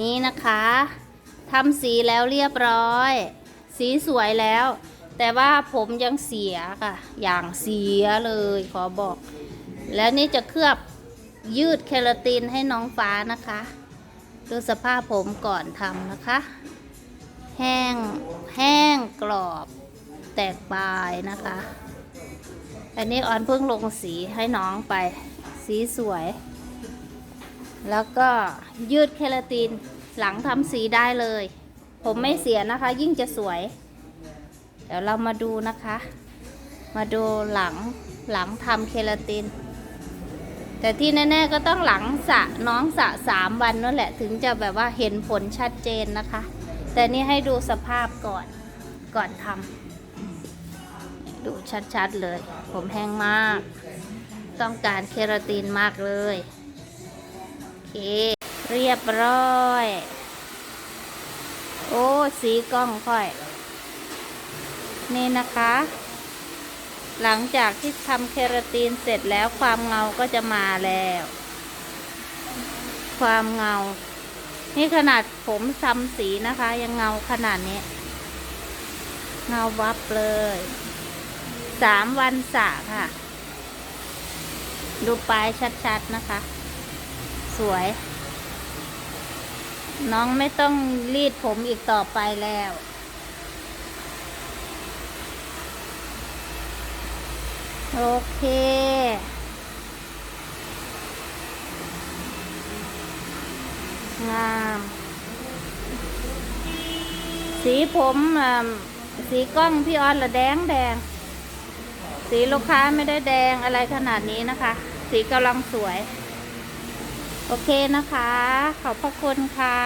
นี่นะคะทำสีแล้วเรียบร้อย สีสวยแล้ว แต่ว่าผมยังเสียค่ะ อย่างเสียเลยขอบอก แล้วนี่จะเคลือบยืดเคราตินให้น้องฟ้านะคะ ดูสภาพผมก่อนทำนะคะ แห้งแห้งกรอบ แตกปลายนะคะ อันนี้ออนเพิ่งลงสีให้น้องไป สีสวย แล้วก็ยืดเคราตินหลังทำสีได้เลย ผมไม่เสียนะคะ ยิ่งจะสวย เดี๋ยวเรามาดูนะคะ มาดูหลังหลังทำเคราติน แต่ที่แน่ๆก็ต้องหลังสะน้องสะสามวันนั่นแหละถึงจะแบบว่าเห็นผลชัดเจนนะคะ แต่นี่ให้ดูสภาพก่อนก่อนทำดูชัดๆเลย ผมแห้งมาก ต้องการเคราตินมากเลย เค เรียบร้อย โอ้ สีกล้องค่อย นี่นะคะ หลังจากที่ทำเคราตินเสร็จแล้วความเงาก็จะมาแล้ว ความเงา นี่ขนาดผมทำสีนะคะ ยังเงาขนาดนี้ เงาวับเลย สามวันสระค่ะ ดูปลายชัดๆนะคะ สวย น้องไม่ต้องรีดผมอีกต่อไปแล้ว โอเค งาม สีผมสีกล้องพี่ออนละแดงแดง สีลูกค้าไม่ได้แดงอะไรขนาดนี้นะคะ สีกำลังสวย โอเคนะคะ ขอบพระคุณค่ะ